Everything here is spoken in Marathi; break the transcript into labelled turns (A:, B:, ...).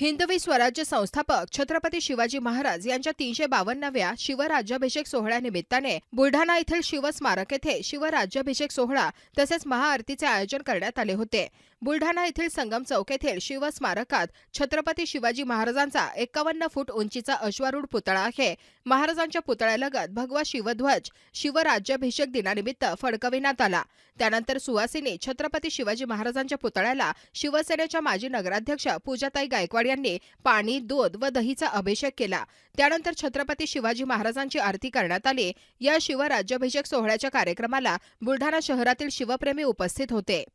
A: हिंदवी स्वराज्य संस्थापक छत्रपती शिवाजी महाराज यांच्या तीनशे बावन्नव्या शिवराज्याभिषेक सोहळ्यानिमित्ताने बुलढाणा येथील शिवस्मारक येथे शिवराज्याभिषेक सोहळा तसेच महाआरतीचे आयोजन करण्यात आले होते. बुलढाणा येथील संगम चौक येथील शिवस्मारकात छत्रपती शिवाजी महाराजांचा एकावन्न फूट उंचीचा अश्वारूढ पुतळा आहे. महाराजांच्या पुतळ्यालगत भगवा शिवध्वज शिवराज्याभिषेक दिनानिमित्त फडकविण्यात आला. त्यानंतर सुवासिनी छत्रपती शिवाजी महाराजांच्या पुतळ्याला शिवसेनेच्या माजी नगराध्यक्ष पूजाताई गायकवाड यांनी पाणी दूध व दहीचा अभिषेक केला. त्यानंतर छत्रपती शिवाजी महाराजांची आरती करण्यात आली. या शिवराज्याभिषेक सोहळ्याच्या कार्यक्रमाला बुलढाणा शहरातील शिवप्रेमी उपस्थित होते.